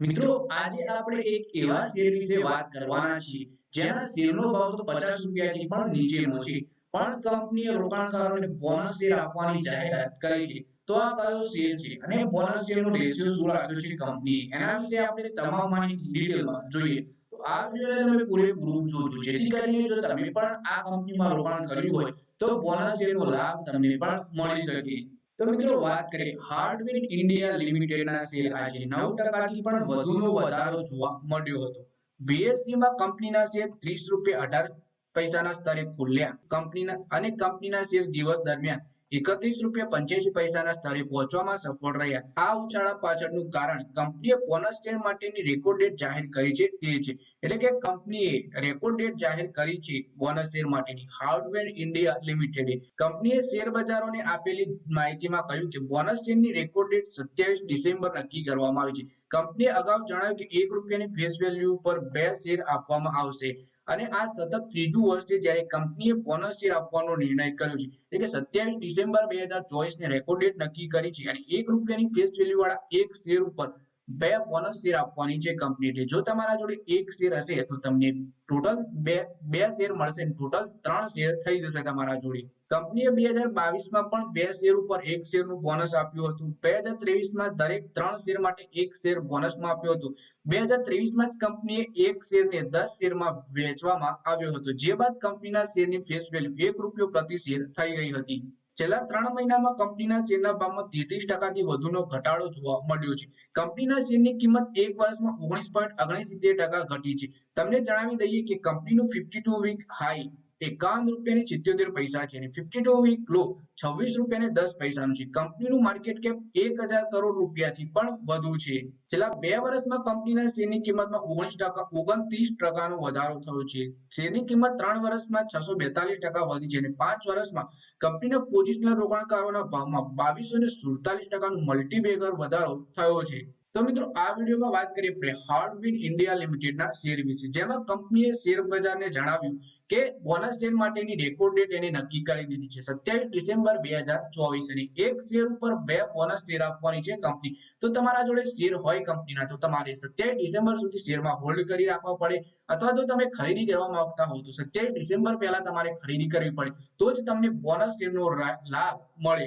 મિત્રો આજે આપણે એક એવા શેર વિશે વાત કરવાના છીએ જેના શેરનો ભાવ તો પચાસ રૂપિયાથી પણ નીચેનો છે. પણ કંપનીએ રોકાણકારોને બોનસ શેર આપવાની જાહેરાત કરી છે. તો આ કયો શેર છે? અને બોનસ શેરનો રેશિયો શું રાખ્યો છે કંપની એના વિશે આપણે તમામ માહિતી ડિટેલમાં જોઈએ. તો આ વિડિયોને તમે પૂરેપૂરું જોજો. જેથી કરીને જો તમે પણ આ કંપનીમાં રોકાણ કર્યું હોય તો બોનસ શેરનો લાભ તમને પણ મળી શકે. તો મિત્રો વાત કરીએ હાર્ડવેર ઇન્ડિયા લિમિટેડના શેર આજે નવ ટકાથી પણ વધુનો વધારો જોવા મળ્યો હતો. બીએસસીમાં કંપનીના શેર 30 રૂપિયા 18 પૈસાના સ્તરે ખુલ્યા. કંપનીના અને કંપનીના શેર દિવસ દરમિયાન 31 રૂપિયા 85 પૈસાના સ્તરે પહોંચવામાં સફળ રહ્યા. આ ઉછાળા પાછળનું કારણ કંપનીએ બોનસ શેર માટેની રેકોર્ડ ડેટ જાહેર કરી છે તે છે. એટલે કે કંપનીએ રેકોર્ડ ડેટ જાહેર કરી છે બોનસ શેર માટેની. હાર્ડવેર ઇન્ડિયા લિમિટેડે કંપનીએ શેર બજારોને આપેલી માહિતીમાં કહ્યું કે બોનસ શેરની રેકોર્ડ ડેટ 27 ડિસેમ્બર નક્કી કરવામાં આવી છે. કંપનીએ અગાઉ જણાવ્યું કે એક રૂપિયાની ફેસ વેલ્યુ પર બે શેર આપવામાં આવશે. અને આ સતત ત્રીજું વર્ષ છે જ્યારે કંપનીએ બોનસ શેર આપવાનો નિર્ણય કર્યો છે. એટલે કે સત્યાવીસ ડિસેમ્બર બે હજાર ચોવીસ ને રેકોર્ડ ડેટ નક્કી કરી છે અને એક રૂપિયાની ફેસ વેલ્યુ વાળા એક શેર ઉપર બે બોનસ શેર આપવાની છે કંપની એટલે જો તમારા જોડે એક શેર હશે તો તમને ટોટલ બે બે શેર મળશે ટોટલ ત્રણ શેર થઈ જશે તમારા જોડે. કંપનીએ બે હજાર બાવીસમાં પણ બે શેર ઉપર એક શેરનું બોનસ આપ્યું હતું. બે હજાર ત્રેવીસમાં દરેક ત્રણ શેર માટે એક શેર બોનસમાં આપ્યું હતું. બે હજાર ત્રેવીસમાં જ કંપનીએ એક શેરને દસ શેરમાં વેચવામાં આવ્યો હતો. જે બાદ કંપનીના શેરની ફેસ વેલ્યુ એક રૂપિયો પ્રતિ શેર થઈ ગઈ હતી. છેલ્લા ત્રણ મહિનામાં કંપનીના શેરના ભાવમાં તેત્રીસ ટકાથી વધુનો ઘટાડો જોવા મળ્યો છે. કંપનીના શેરની કિંમત એક વર્ષમાં ઓગણીસ પોઈન્ટ ઓગણસિત્તેર ટકા ઘટી છે. તમને જણાવી દઈએ કે કંપનીનું ફિફ્ટી ટુ વીક હાઈ એકાવન રૂપિયાની સિત્યોતેર પૈસા છે ફિફ્ટી ટુ વીક લો, છવ્વીસ રૂપિયાને દસ પૈસાનું છે. કંપનીનું માર્કેટ કેપ એક હજાર કરોડ રૂપિયાથી પણ વધુ છે. છેલ્લા બે વર્ષમાં કંપનીના શેરની કિંમતમાં ઓગણીસ ટકા, ઓગણત્રીસ ટકાનો વધારો થયો છે. શેરની કિંમત ત્રણ વર્ષમાં છસો બેતાલીસ ટકા વધી છે અને પાંચ વર્ષમાં કંપનીના પોઝિશનલ રોકાણકારોના ભાવમાં બાવીસો ને સુડતાલીસ ટકાનો મલ્ટીબેગર વધારો થયો છે. તો મિત્રો, આ વિડીયોમાં વાત કરીએ આપણે હાર્ડવિન ઇન્ડિયા લિમિટેડના શેર વિશે. જેમાં કંપનીએ શેર બજારને જણાવ્યું કે બોનસ શેર માટેની રેકોર્ડ ડેટ એને નક્કી કરી દીધી છે, સત્યાવીસ ડિસેમ્બર બે અને એક શેર ઉપર બે બોનસ શેર આપવાની છે કંપની. તો તમારા જોડે શેર હોય કંપનીના, તો તમારે સત્યાવીસ ડિસેમ્બર સુધી શેરમાં હોલ્ડ કરી રાખવા પડે. અથવા જો તમે ખરીદી કરવા માંગતા હો, તો સત્યાવીસ ડિસેમ્બર પહેલા તમારે ખરીદી કરવી પડે. તો જ તમને બોનસ શેરનો લાભ મળે.